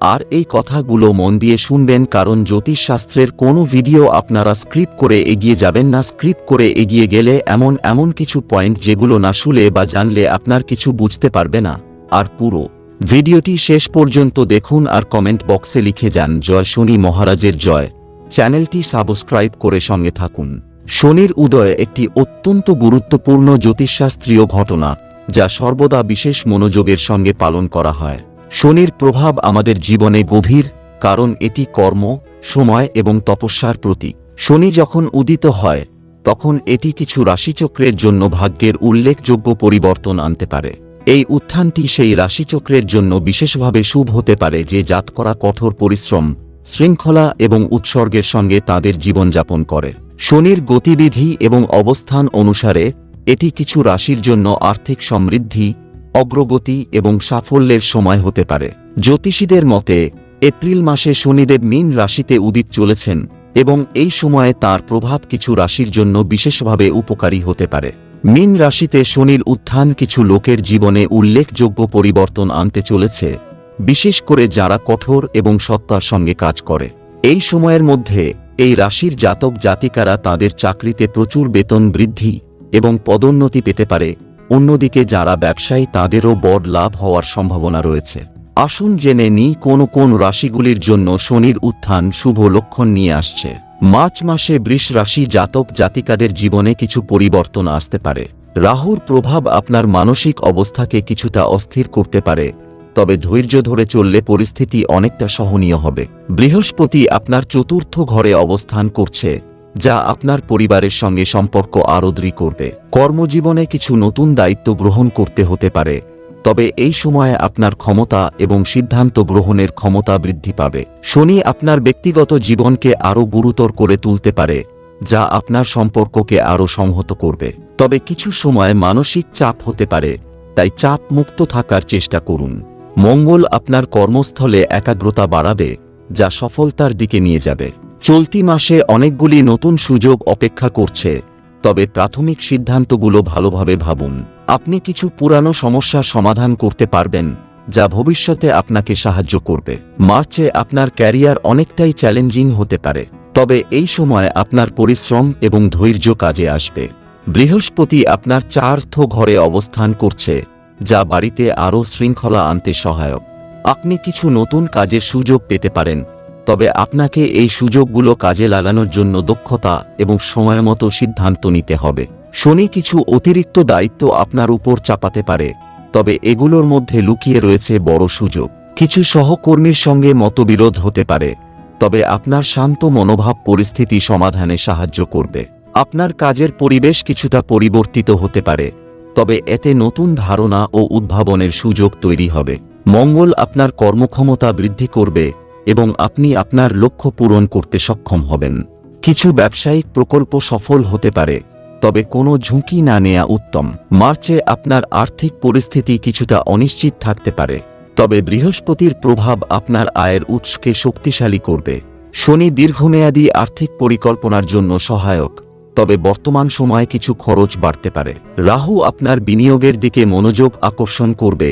আর এই কথাগুলো মন দিয়ে শুনবেন কারণ জ্যোতিষশাস্ত্রের কোনো ভিডিও আপনারা স্ক্রিপ্ট করে এগিয়ে যাবেন না। স্ক্রিপ্ট করে এগিয়ে গেলে এমন এমন কিছু পয়েন্ট যেগুলো না শুলে বা জানলে আপনার কিছু বুঝতে পারবে না। আর পুরো ভিডিওটি শেষ পর্যন্ত দেখুন আর কমেন্ট বক্সে লিখে যান, জয় শনি মহারাজের জয়। চ্যানেলটি সাবস্ক্রাইব করে সঙ্গে থাকুন। শনির উদয় একটি অত্যন্ত গুরুত্বপূর্ণ জ্যোতিষশাস্ত্রীয় ঘটনা, যা সর্বদা বিশেষ মনোযোগের সঙ্গে পালন করা হয়। শনির প্রভাব আমাদের জীবনে গভীর, কারণ এটি কর্ম, সময় এবং তপস্যার প্রতীক। শনি যখন উদিত হয়, তখন এটি কিছু রাশিচক্রের জন্য ভাগ্যের উল্লেখযোগ্য পরিবর্তন আনতে পারে। এই উত্থানটি সেই রাশিচক্রের জন্য বিশেষভাবে শুভ হতে পারে যে জাত করা কঠোর পরিশ্রম, শৃঙ্খলা এবং উৎসর্গের সঙ্গে তাদের জীবনযাপন করে। শনির গতিবিধি এবং অবস্থান অনুসারে, এটি কিছু রাশির জন্য আর্থিক সমৃদ্ধি অগ্রগতি এবং সাফল্যের সময় হতে পারে। জ্যোতিষীদের মতে, এপ্রিল মাসে শনিদেব মীন রাশিতে উদিত চলেছেন এবং এই সময়ে তার প্রভাব কিছু রাশির জন্য বিশেষভাবে উপকারী হতে পারে। মীন রাশিতে শনির উত্থান কিছু লোকের জীবনে উল্লেখযোগ্য পরিবর্তন আনতে চলেছে, বিশেষ করে যারা কঠোর এবং সত্তার সঙ্গে কাজ করে। এই সময়ের মধ্যে, এই রাশির জাতক জাতিকারা তাদের চাকরিতে প্রচুর বেতন বৃদ্ধি এবং পদোন্নতি পেতে পারে অন্যদিকে যারা ব্যবসায়ী, তাদেরও বড় লাভ হওয়ার সম্ভাবনা রয়েছে। আসুন জেনে নিই কোন কোন রাশিগুলির জন্য শনির উত্থান শুভ লক্ষণ নিয়ে আসছে। মার্চ মাসে বৃষ রাশি জাতক জাতিকাদের জীবনে কিছু পরিবর্তন আসতে পারে। রাহুর প্রভাব আপনার মানসিক অবস্থাকে কিছুটা অস্থির করতে পারে। তবে ধৈর্য ধরে চললে পরিস্থিতি অনেকটা সহনীয় হবে। বৃহস্পতি আপনার চতুর্থ ঘরে অবস্থান করছে। যা আপনার পরিবারের সঙ্গে সম্পর্ক আরও দৃঢ় করবে। কর্মজীবনে কিছু নতুন দায়িত্ব গ্রহণ করতে হতে পারে, তবে এই সময়ে আপনার ক্ষমতা এবং সিদ্ধান্ত গ্রহণের ক্ষমতা বৃদ্ধি পাবে। শনি আপনার ব্যক্তিগত জীবনকে আরও গুরুতর করে তুলতে পারে, যা আপনার সম্পর্ককে আরও সংহত করবে। তবে কিছু সময় মানসিক চাপ হতে পারে, তাই চাপ মুক্ত থাকার চেষ্টা করুন। মঙ্গল আপনার কর্মস্থলে একাগ্রতা বাড়াবে, যা সফলতার দিকে নিয়ে যাবে। চলতি মাসে অনেকগুলি নতুন সুযোগ অপেক্ষা করছে, তবে প্রাথমিক সিদ্ধান্তগুলো ভালোভাবে ভাবুন। আপনি কিছু পুরানো সমস্যার সমাধান করতে পারবেন, যা ভবিষ্যতে আপনাকে সাহায্য করবে। মার্চে আপনার ক্যারিয়ার অনেকটাই চ্যালেঞ্জিং হতে পারে, তবে এই সময় আপনার পরিশ্রম এবং ধৈর্য কাজে আসবে। বৃহস্পতি আপনার চার্থ ঘরে অবস্থান করছে, যা বাড়িতে আরও শৃঙ্খলা আনতে সহায়ক। আপনি কিছু নতুন কাজের সুযোগ পেতে পারেন তবে আপনাকে এই সুযোগগুলো কাজে লাগানোর জন্য দক্ষতা এবং সময়মতো সিদ্ধান্ত নিতে হবে। শনি কিছু অতিরিক্ত দায়িত্ব আপনার উপর চাপাতে পারে, তবে এগুলোর মধ্যে লুকিয়ে রয়েছে বড় সুযোগ। কিছু সহকর্মীর সঙ্গে মতবিরোধ হতে পারে, তবে আপনার শান্ত মনোভাব পরিস্থিতি সমাধানে সাহায্য করবে। আপনার কাজের পরিবেশ কিছুটা পরিবর্তিত হতে পারে, তবে এতে নতুন ধারণা ও উদ্ভাবনের সুযোগ তৈরি হবে। মঙ্গল আপনার কর্মক্ষমতা বৃদ্ধি করবে এবং আপনি আপনার লক্ষ্য পূরণ করতে সক্ষম হবেন। কিছু ব্যবসায়িক প্রকল্প সফল হতে পারে, তবে কোনো ঝুঁকি না নেয়া উত্তম। মার্চে আপনার আর্থিক পরিস্থিতি কিছুটা অনিশ্চিত থাকতে পারে, তবে বৃহস্পতির প্রভাব আপনার আয়ের উৎসকে শক্তিশালী করবে। শনি দীর্ঘমেয়াদী আর্থিক পরিকল্পনার জন্য সহায়ক, তবে বর্তমান সময়ে কিছু খরচ বাড়তে পারে। রাহু আপনার বিনিয়োগের দিকে মনোযোগ আকর্ষণ করবে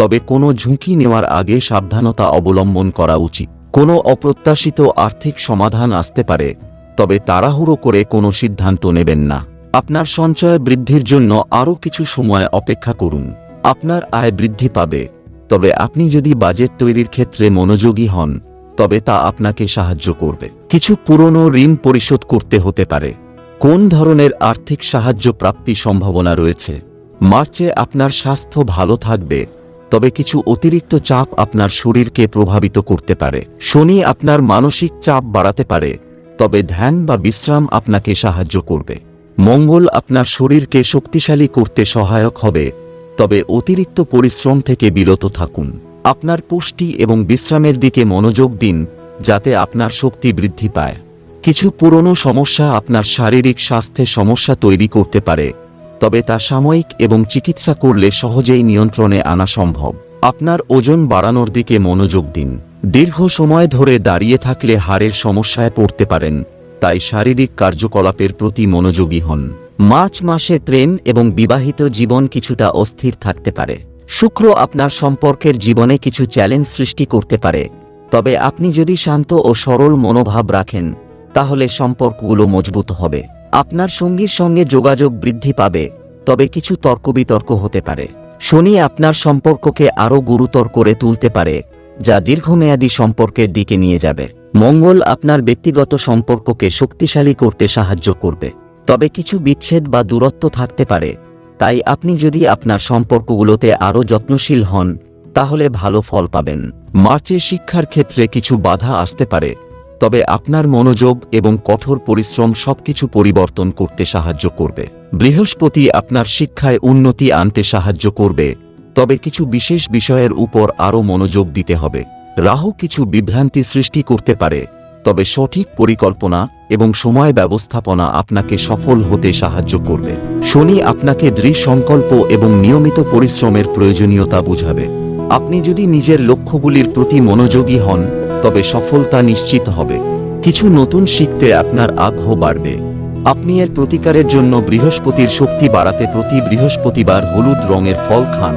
তবে কোনো ঝুঁকি নেওয়ার আগে সাবধানতা অবলম্বন করা উচিত। কোনো অপ্রত্যাশিত আর্থিক সমাধান আসতে পারে, তবে তাড়াহুড়ো করে কোনো সিদ্ধান্ত নেবেন না। আপনার সঞ্চয় বৃদ্ধির জন্য আরও কিছু সময় অপেক্ষা করুন। আপনার আয় বৃদ্ধি পাবে, তবে আপনি যদি বাজেট তৈরির ক্ষেত্রে মনোযোগী হন, তবে তা আপনাকে সাহায্য করবে। কিছু পুরনো ঋণ পরিশোধ করতে হতে পারে। কোন ধরনের আর্থিক সাহায্য প্রাপ্তি সম্ভাবনা রয়েছে? মার্চে আপনার স্বাস্থ্য ভালো থাকবে তবে কিছু অতিরিক্ত চাপ আপনার শরীরকে প্রভাবিত করতে পারে। শনি আপনার মানসিক চাপ বাড়াতে পারে, তবে ধ্যান বা বিশ্রাম আপনাকে সাহায্য করবে। মঙ্গল আপনার শরীরকে শক্তিশালী করতে সহায়ক হবে, তবে অতিরিক্ত পরিশ্রম থেকে বিরত থাকুন। আপনার পুষ্টি এবং বিশ্রামের দিকে মনোযোগ দিন, যাতে আপনার শক্তি বৃদ্ধি পায়। কিছু পুরনো সমস্যা আপনার শারীরিক স্বাস্থ্যে সমস্যা তৈরি করতে পারে তবে তা সাময়িক এবং চিকিৎসা করলে সহজেই নিয়ন্ত্রণে আনা সম্ভব। আপনার ওজন বাড়ানোর দিকে মনোযোগ দিন। দীর্ঘ সময় ধরে দাঁড়িয়ে থাকলে হাড়ের সমস্যায় পড়তে পারেন, তাই শারীরিক কার্যকলাপের প্রতি মনোযোগী হন। মার্চ মাসে প্রেম এবং বিবাহিত জীবন কিছুটা অস্থির থাকতে পারে। শুক্র আপনার সম্পর্কের জীবনে কিছু চ্যালেঞ্জ সৃষ্টি করতে পারে। তবে আপনি যদি শান্ত ও সরল মনোভাব রাখেন, তাহলে সম্পর্কগুলো মজবুত হবে। আপনার সঙ্গীর সঙ্গে যোগাযোগ বৃদ্ধি পাবে, তবে কিছু তর্কবিতর্ক হতে পারে। শনি আপনার সম্পর্ককে আরও গুরুতর করে তুলতে পারে, যা দীর্ঘমেয়াদী সম্পর্কের দিকে নিয়ে যাবে। মঙ্গল আপনার ব্যক্তিগত সম্পর্ককে শক্তিশালী করতে সাহায্য করবে, তবে কিছু বিচ্ছেদ বা দূরত্ব থাকতে পারে। তাই আপনি যদি আপনার সম্পর্কগুলোতে আরও যত্নশীল হন, তাহলে ভালো ফল পাবেন। মার্চে শিক্ষার ক্ষেত্রে কিছু বাধা আসতে পারে তবে আপনার মনোযোগ এবং কঠোর পরিশ্রম সবকিছু পরিবর্তন করতে সাহায্য করবে। বৃহস্পতি আপনার শিক্ষায় উন্নতি আনতে সাহায্য করবে, তবে কিছু বিশেষ বিষয়ের উপর আরও মনোযোগ দিতে হবে। রাহু কিছু বিভ্রান্তি সৃষ্টি করতে পারে, তবে সঠিক পরিকল্পনা এবং সময় ব্যবস্থাপনা আপনাকে সফল হতে সাহায্য করবে। শনি আপনাকে দৃঢ় সংকল্প এবং নিয়মিত পরিশ্রমের প্রয়োজনীয়তা বুঝাবে। আপনি যদি নিজের লক্ষ্যগুলির প্রতি মনোযোগী হন তবে সফলতা নিশ্চিত হবে। কিছু নতুন শিখতে আপনার আগ্রহ বাড়বে। আপনি এর প্রতিকারের জন্য বৃহস্পতির শক্তি বাড়াতে প্রতি বৃহস্পতিবার হলুদ রঙের ফল খান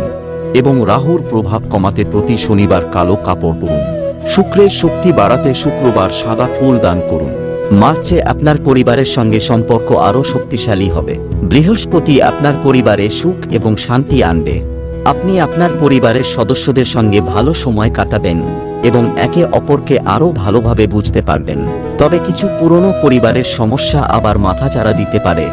এবং রাহুর প্রভাব কমাতে প্রতি শনিবার কালো কাপড় পরুন। শুক্রের শক্তি বাড়াতে শুক্রবার সাদা ফুল দান করুন। মার্চে আপনার পরিবারের সঙ্গে সম্পর্ক আরও শক্তিশালী হবে। বৃহস্পতি আপনার পরিবারে সুখ এবং শান্তি আনবে। আপনি আপনার পরিবারের সদস্যদের সঙ্গে ভালো সময় কাটাবেন। এবং একে অপরকে আরও ভালোভাবে বুঝতে পারবেন। তবে কিছু পুরনো পরিবারের সমস্যা আবার মাথাচাড়া দিতে পারে।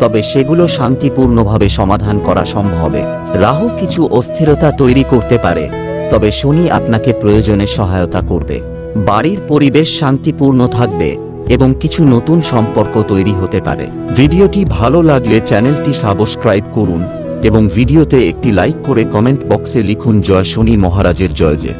তবে সেগুলো শান্তিপূর্ণভাবে সমাধান করা সম্ভব রাহু কিছু অস্থিরতা তৈরি করতে পারে, তবে শনি আপনাকে প্রয়োজনে সহায়তা করবে। বাড়ির পরিবেশ শান্তিপূর্ণ থাকবে এবং কিছু নতুন সম্পর্ক তৈরি হতে পারে। ভিডিওটি ভালো লাগলে চ্যানেলটি সাবস্ক্রাইব করুন এবং ভিডিওতে একটি লাইক করে কমেন্ট বক্সে লিখুন জয় শনি মহারাজের জয় যে।